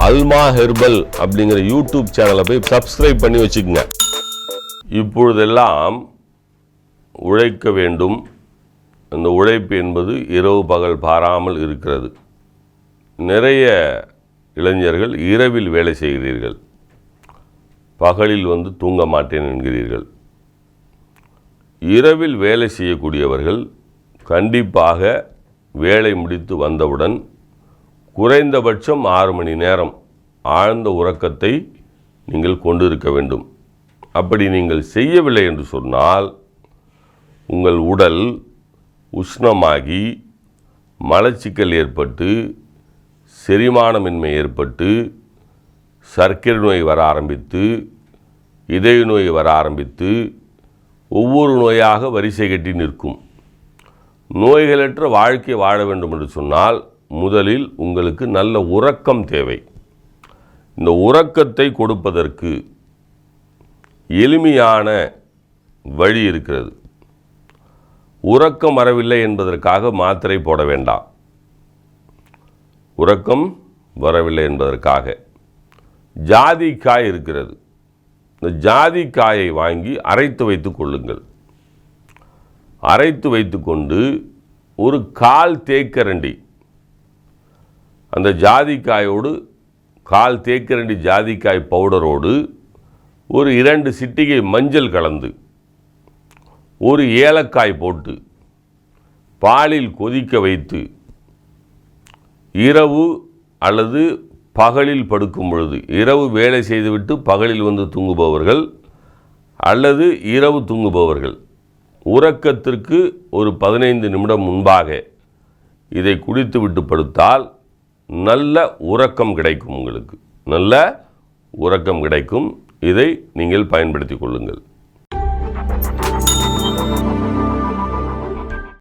அல்மா herbal அப்படிங்கிற YouTube சேனலை போய் சப்ஸ்கிரைப் பண்ணி வச்சுக்கோங்க. இப்பொழுதெல்லாம் உழைக்க வேண்டும். அந்த உழைப்பு என்பது இரவு பகல் பாராமல் இருக்கிறது. நிறைய இளைஞர்கள் இரவில் வேலை செய்கிறீர்கள். பகலில் வந்து தூங்க மாட்டேன் என்கிறீர்கள். இரவில் வேலை செய்யக்கூடியவர்கள் கண்டிப்பாக வேலை முடித்து வந்தவுடன் குறைந்தபட்சம் ஆறு மணி நேரம் ஆழ்ந்த உறக்கத்தை நீங்கள் கொண்டிருக்க வேண்டும். அப்படி நீங்கள் செய்யவில்லை என்று சொன்னால் உங்கள் உடல் உஷ்ணமாகி மலச்சிக்கல் ஏற்பட்டு செரிமானமின்மை ஏற்பட்டு சர்க்கரை நோய் வர ஆரம்பித்து இதய நோய் வர ஆரம்பித்து ஒவ்வொரு நோயாக வரிசை கட்டி நிற்கும். நோய்களற்ற வாழ்க்கை வாழ வேண்டும் என்று சொன்னால் முதலில் உங்களுக்கு நல்ல உறக்கம் தேவை. இந்த உறக்கத்தை கொடுப்பதற்கு எளிமையான வழி இருக்கிறது. உறக்கம் வரவில்லை என்பதற்காக மாத்திரை போட வேண்டாம். உறக்கம் வரவில்லை என்பதற்காக. ஜாதிக்காய் இருக்கிறது. இந்த ஜாதிக்காயை வாங்கி அரைத்து வைத்து கொள்ளுங்கள். அரைத்து வைத்துக்கொண்டு ஒரு கால் தேக்கரண்டி அந்த ஜாதிக்காயோடு கால் தேக்கரண்டி ஜாதிக்காய் பவுடரோடு ஒரு இரண்டு சிட்டிகை மஞ்சள் கலந்து ஒரு ஏலக்காய் போட்டு பாலில் கொதிக்க வைத்து இரவு அல்லது பகலில் படுக்கும் பொழுது இரவு வேலை செய்துவிட்டு பகலில் வந்து தூங்குபவர்கள் அல்லது இரவு தூங்குபவர்கள் உறக்கத்திற்கு ஒரு பதினைந்து நிமிடம் முன்பாக இதை குடித்துவிட்டு படுத்தால் நல்ல உறக்கம் கிடைக்கும் உங்களுக்கு. நல்ல உறக்கம் கிடைக்கும். இதை நீங்கள் பயன்படுத்தி கொள்ளுங்கள்.